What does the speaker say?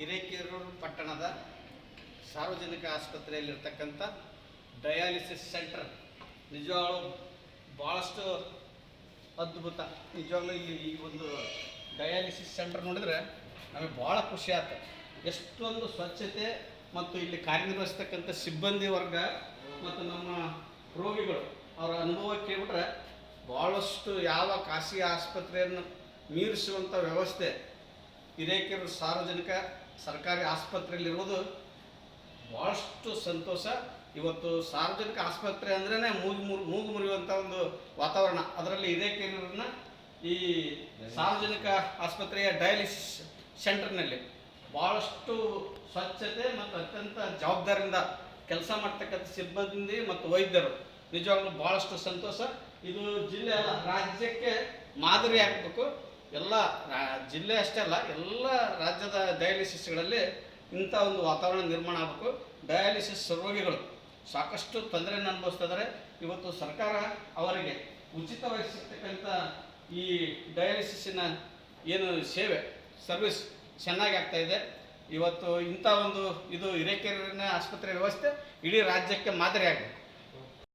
ಹಿರೇಕೆರೂರು ಪಟ್ಟಣದ ಸಾರ್ವಜನಿಕ ಆಸ್ಪತ್ರೆಯಲ್ಲಿರ್ತಕ್ಕಂಥ dialysis centre. ನಿಜವಾಗ್ಲೂ ಭಾಳಷ್ಟು ಅದ್ಭುತ. ನಿಜವಾಗ್ಲೂ ಇಲ್ಲಿ ಈ ಒಂದು ಡಯಾಲಿಸಿಸ್ ಸೆಂಟರ್ ನೋಡಿದ್ರೆ ನಮಗೆ ಭಾಳ ಖುಷಿ ಆಯ್ತು ಎಷ್ಟೊಂದು ಸ್ವಚ್ಛತೆ ಮತ್ತು ಇಲ್ಲಿ ಕಾರ್ಯನಿರ್ವಹಿಸ್ತಕ್ಕಂಥ ಸಿಬ್ಬಂದಿ ವರ್ಗ ಮತ್ತು ನಮ್ಮ ರೋಗಿಗಳು ಅವರ ಅನುಭವ ಕೇಳಿಬಿಟ್ರೆ ಭಾಳಷ್ಟು ಯಾವ ಖಾಸಗಿ ಆಸ್ಪತ್ರೆಯನ್ನು ಮೀರಿಸುವಂಥ ವ್ಯವಸ್ಥೆ ಹಿರೇಕೆರೂರು ಸಾರ್ವಜನಿಕ ಸರ್ಕಾರಿ ಆಸ್ಪತ್ರೆಯಲ್ಲಿರುವುದು ಭಾಳಷ್ಟು ಸಂತೋಷ. ಇವತ್ತು ಸಾರ್ವಜನಿಕ ಆಸ್ಪತ್ರೆ ಅಂದ್ರೇ ಮೂಗು ಮುರು, ಮೂಗು ಮುರಿಯುವಂಥ ಒಂದು ವಾತಾವರಣ. ಅದರಲ್ಲಿ ಹಿರೇಕೆರೂರಿನ ಈ ಸಾರ್ವಜನಿಕ ಆಸ್ಪತ್ರೆಯ ಡಯಾಲಿಸಿಸ್ ಸೆಂಟರ್ನಲ್ಲಿ ಭಾಳಷ್ಟು ಸ್ವಚ್ಛತೆ ಮತ್ತು ಅತ್ಯಂತ ಜವಾಬ್ದಾರಿಯಿಂದ ಕೆಲಸ ಮಾಡ್ತಕ್ಕಂಥ ಸಿಬ್ಬಂದಿ ಮತ್ತು ವೈದ್ಯರು ನಿಜವಾಗ್ಲೂ ಭಾಳಷ್ಟು ಸಂತೋಷ. ಇದು ಜಿಲ್ಲೆ ರಾಜ್ಯಕ್ಕೆ ಮಾದರಿ ಆಗಬೇಕು ಎಲ್ಲ ಜಿಲ್ಲೆ ಅಷ್ಟೇ ಅಲ್ಲ, ಎಲ್ಲ ರಾಜ್ಯದ ಡಯಾಲಿಸಿಸ್ಗಳಲ್ಲಿ ಇಂಥ ಒಂದು ವಾತಾವರಣ ನಿರ್ಮಾಣ ಆಗಬೇಕು. ಡಯಾಲಿಸಿಸ್ ರೋಗಿಗಳು ಸಾಕಷ್ಟು ತೊಂದರೆಯನ್ನು ಅನುಭವಿಸ್ತಾ ಇದ್ದಾರೆ ಇವತ್ತು ಸರ್ಕಾರ ಅವರಿಗೆ ಉಚಿತವಾಗಿರ್ತಕ್ಕಂಥ ಈ ಡಯಾಲಿಸಿಸ್ಸಿನ ಏನು ಸೇವೆ, ಸರ್ವಿಸ್ ಚೆನ್ನಾಗಿ ಆಗ್ತಾ ಇದೆ. ಇವತ್ತು ಇಂಥ ಒಂದು ಇದು ಹಿರೇಕೆರೆ ಆಸ್ಪತ್ರೆ ವ್ಯವಸ್ಥೆ ಇಡೀ ರಾಜ್ಯಕ್ಕೆ ಮಾದರಿ ಆಗಬೇಕು